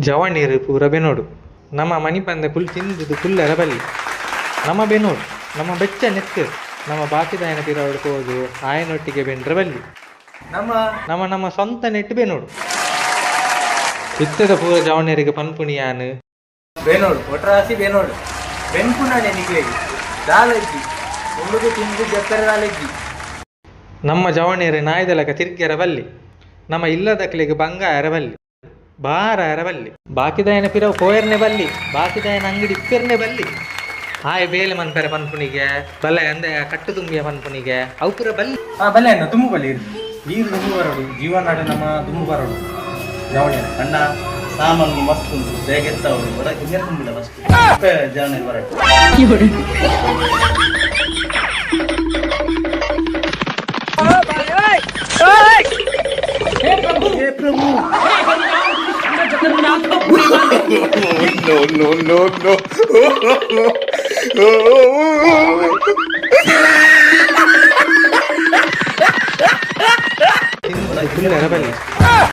ಜವಣೀರು ಪೂರ ಬೆನೋಡು. ನಮ್ಮ ಮನಿ ಪಂದೆ ತಿಂದಿದ್ದು ತಿಂದುದು ಬಲ್ಲಿ ನಮ್ಮ ಬೆನೋಡು ನಮ್ಮ ಬೆಚ್ಚ ನೆತ್ತು. ನಮ್ಮ ಬಾಕಿದಾಯನ ಪಿರವಡು ಹೋದು ಆಯನೊಟ್ಟಿಗೆ ಬೆಂಡ್ರೆ ಬಲ್ಲಿ. ನಮ್ಮ ನಮ್ಮ ನಮ್ಮ ಸ್ವಂತ ನೆಟ್ಟು ಬೆನೋಡು. ಇತ್ತದ ಪೂರ ಜವಣೀರಿಗೆ ಪನ್ಪುಣಿಯಾನು ಬೇನೋಡು ಒಟ್ರಾಸಿ ಬೇನೋಡು. ಬೆನ್ಪುನಾನೆ ನಿಕ್ಲೆಗಿ ದಾಲಜ್ಜಿ. ಉಳ್ಳುದು ತಿಂದು ಜಪ್ಪರೆ ದಾಲಜ್ಜಿ. ನಮ್ಮ ಜವಣೀರು ನಾಯ್ದಲಕ ತಿರ್ಗ್ಯರ ಬಲ್ಲಿ. ನಮ್ಮ ಇಲ್ಲದಕ್ಲಿಗೆ ಬಂಗಾರ ಎರಬಲ್ಲಿ ಬಾರ ಎರಬಲ್ಲಿ ಬಾಕಿದಾಯನ ಪಿರವು ಕೋಯರ್ನೆ ಬಲ್ಲಿ. ಬಾಕಿದಾಯನ ಅಂಗಡಿ ಇಪ್ಪೆರ್ನೆ ಬಲ್ಲಿ. ಹಾಯ್ ಬೇಲೆ ಮನ್ಪೆರೆ ಪನ್ಪುನಿಗೆ ಬಲ್ಲ ಅಂದೆ ಕಟ್ಟು ತುಂಬಿಯ ಪನ್ಪುನಿಗೆ ಅವು ಪುರ ಬಲ್ಲಿ. ಆ ಬಲ್ಲೆ ಅಣ್ಣ ತುಂಬು ಬಲ್ಲಿ ಇರು ನೀರು ತುಂಬು ಬರೋಡು ಜೀವನಾಡು ನಮ್ಮ ತುಂಬು ಬರೋಡು ಅಣ್ಣ ಸಾಮಾನು ಮಸ್ತ್ ಉಂಟು ಬೇಗ ಎತ್ತವಳು ಒಳಗೆ ನೀರು ತುಂಬಿಲ್ಲ no, no, no, no. Oh, nak apa ni?